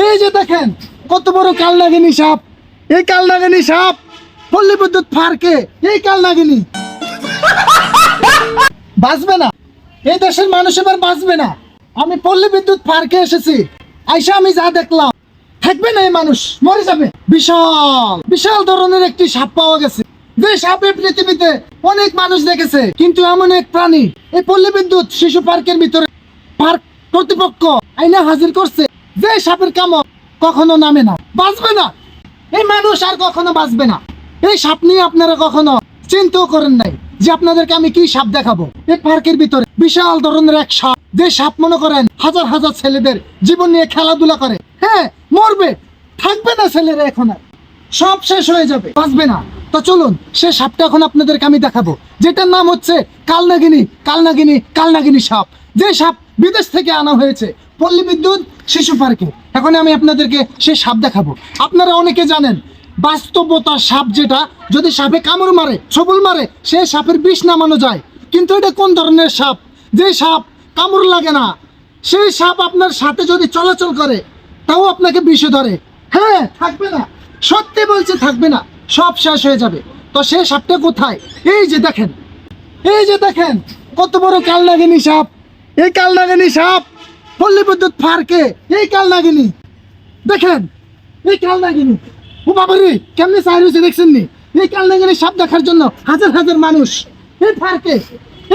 এই যে দেখেন, কত বড় কালনাগিনী সাপ। এই কালনাগিনী সাপ পল্লী বিদ্যুৎ ফারকে, এই কালনাগিনী। বাঁচবে না। এই দেশের মানুষ এবার বাঁচবে না। আমি পল্লী বিদ্যুৎ পার্কে এসেছি। আইসা আমি যা দেখলাম, থাকবে না এই মানুষ, মরে যাবে। বিশাল বিশাল ধরনের একটি সাপ পাওয়া গেছে। যে সাপে পৃথিবীতে অনেক মানুষ দেখেছে, কিন্তু এমন এক প্রাণী এই পল্লী বিদ্যুৎ শিশু পার্কের ভিতরে পার্ক কর্তৃপক্ষ আইনা হাজির করছে। যে সাপের কামড় কখনো নামে না, বাঁচবে না। এই মানুষ আর কখনো বাঁচবে না। এই সাপ নিয়ে আপনারা কখনো চিন্তাও করেন নাই যে আপনাদেরকে আমি কি সাপ দেখাবো। এই পার্কের ভিতরে বিশাল ধরনের এক সাপ, যে সাপ মনে করেন হাজার হাজার ছেলেদের জীবন নিয়ে খেলাধুলা করে। হ্যাঁ মরবে, থাকবে না ছেলেরা এখন আর। সব শেষ হয়ে যাবে, বাঁচবে না। তো চলুন, সে সাপটা এখন আপনাদেরকে আমি দেখাবো, যেটার নাম হচ্ছে কালনাগিনী কালনাগিনী কালনাগিনী সাপ। যে সাপ বিদেশ থেকে আনা হয়েছে পল্লী বিদ্যুৎ শিশু পার্কে। এখন আমি আপনাদেরকে সে সাপ দেখাবো। আপনারা অনেকে জানেন, বাস্তবতার সাপ যেটা, যদি সাপে কামড় মারে, ছবল মারে, সে সাপের বিষ নামানো যায়। কিন্তু এটা কোন ধরনের সাপ? যে সাপ কামড় লাগে না, সেই সাপ আপনার সাথে যদি চলাচল করে, তাও আপনাকে বিষে ধরে। হ্যাঁ থাকবে না। সত্যি বলছে, থাকবে না। সব শেষ হয়ে যাবে। তো সেই সাপটা কোথায়? এই যে দেখেন, এই যে দেখেন, কত বড় কালনাগিনী সাপ। এই কালনাগিনী সাপ, পল্লী বিদ্যুৎ ফারকে, এই কালনাগিনী। দেখেন, এই কালনাগিনী। ও বাবারে, কেমনে রয়েছে দেখছেন নি? এই কালনাগিনী সাপ দেখার জন্য হাজার হাজার মানুষ। এই ফারকে,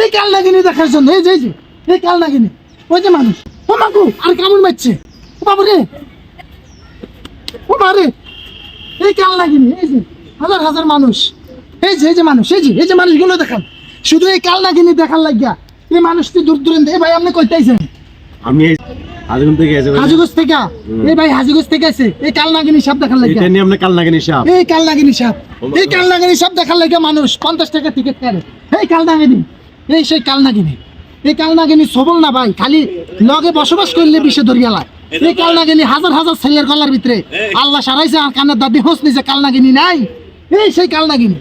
এই কালনাগিনী দেখার জন্য, এই যে এই যে, এই কালনাগিনী। ওই যে মানুষ। ও মাগু, আর কেমন মারছে। ও বাবারে ও বাবারে, এই কালনাগিনী, এই যে, হাজার হাজার মানুষ। এই যে এই যে মানুষ, এই যে এই যে মানুষগুলো দেখান। শুধু এই কালনাগিনী দেখার লাগিয়া এই মানুষটি দূর দূরান্তে এই ভাই আপনি কইতেছেন আমি এই থেকে এসে হাজিগঞ্জ থেকে? এই ভাই হাজিগঞ্জ থেকে আছে। এই কালনাগিনী সাপ দেখার লাগিয়া এটা নিয়ে আপনি কাল সাপ। এই কালনাগিনী সাপ। এই কালনাগিনী সাপ দেখার লাগে মানুষ পঞ্চাশ টাকা টিকিট কাটে এই কালনাগিনী। এই সেই কালনাগিনী। এই কালনাগিনী সবল না ভাই খালি লগে বসবাস করলে বিষে দরিয়ালায় এই কালনাগিনী হাজার হাজার ছেলের গলার ভিতরে আল্লাহ সারাইছে আর কানের দাদি হোস নিছে কালনাগিনী নাই। এই সেই কালনাগিনী।